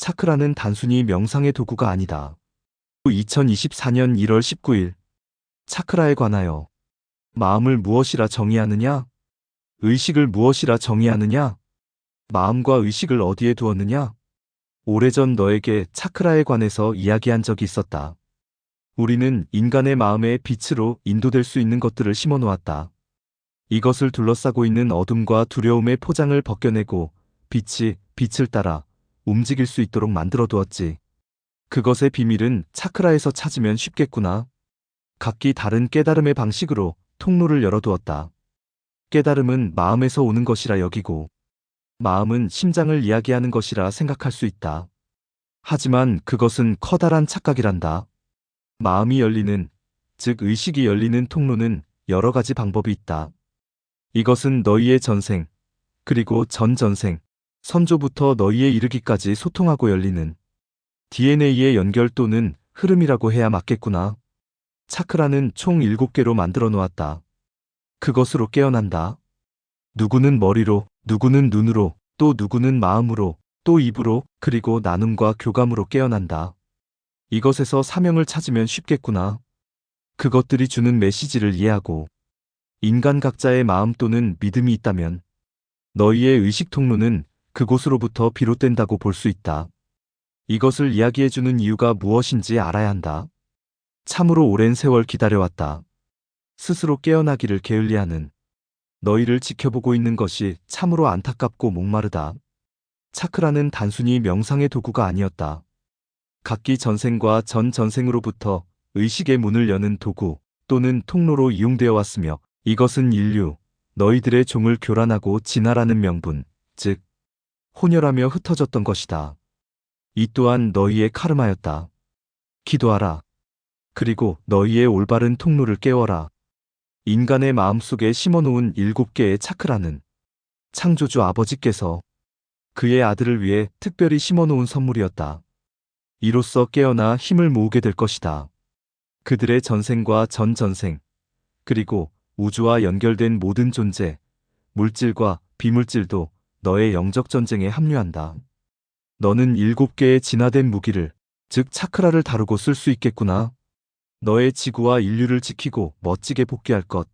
차크라는 단순히 명상의 도구가 아니다. 2024년 1월 19일 차크라에 관하여 마음을 무엇이라 정의하느냐? 의식을 무엇이라 정의하느냐? 마음과 의식을 어디에 두었느냐? 오래전 너에게 차크라에 관해서 이야기한 적이 있었다. 우리는 인간의 마음의 빛으로 인도될 수 있는 것들을 심어 놓았다. 이것을 둘러싸고 있는 어둠과 두려움의 포장을 벗겨내고 빛이 빛을 따라 움직일 수 있도록 만들어 두었지. 그것의 비밀은 차크라에서 찾으면 쉽겠구나. 각기 다른 깨달음의 방식으로 통로를 열어두었다. 깨달음은 마음에서 오는 것이라 여기고, 마음은 심장을 이야기하는 것이라 생각할 수 있다. 하지만 그것은 커다란 착각이란다. 마음이 열리는, 즉 의식이 열리는 통로는 여러 가지 방법이 있다. 이것은 너희의 전생, 그리고 전전생, 선조부터 너희에 이르기까지 소통하고 열리는 DNA의 연결 또는 흐름이라고 해야 맞겠구나. 차크라는 총 7개로 만들어 놓았다. 그것으로 깨어난다. 누구는 머리로, 누구는 눈으로, 또 누구는 마음으로, 또 입으로, 그리고 나눔과 교감으로 깨어난다. 이것에서 사명을 찾으면 쉽겠구나. 그것들이 주는 메시지를 이해하고 인간 각자의 마음 또는 믿음이 있다면 너희의 의식 통로는 그곳으로부터 비롯된다고 볼 수 있다. 이것을 이야기해주는 이유가 무엇인지 알아야 한다. 참으로 오랜 세월 기다려왔다. 스스로 깨어나기를 게을리하는 너희를 지켜보고 있는 것이 참으로 안타깝고 목마르다. 차크라는 단순히 명상의 도구가 아니었다. 각기 전생과 전 전생으로부터 의식의 문을 여는 도구 또는 통로로 이용되어 왔으며 이것은 인류, 너희들의 종을 교란하고 진화라는 명분, 즉, 혼혈하며 흩어졌던 것이다. 이 또한 너희의 카르마였다. 기도하라. 그리고 너희의 올바른 통로를 깨워라. 인간의 마음속에 심어놓은 일곱 개의 차크라는 창조주 아버지께서 그의 아들을 위해 특별히 심어놓은 선물이었다. 이로써 깨어나 힘을 모으게 될 것이다. 그들의 전생과 전전생, 그리고 우주와 연결된 모든 존재, 물질과 비물질도 너의 영적 전쟁에 합류한다. 너는 일곱 개의 진화된 무기를, 즉 차크라를 다루고 쓸 수 있겠구나. 너의 지구와 인류를 지키고 멋지게 복귀할 것.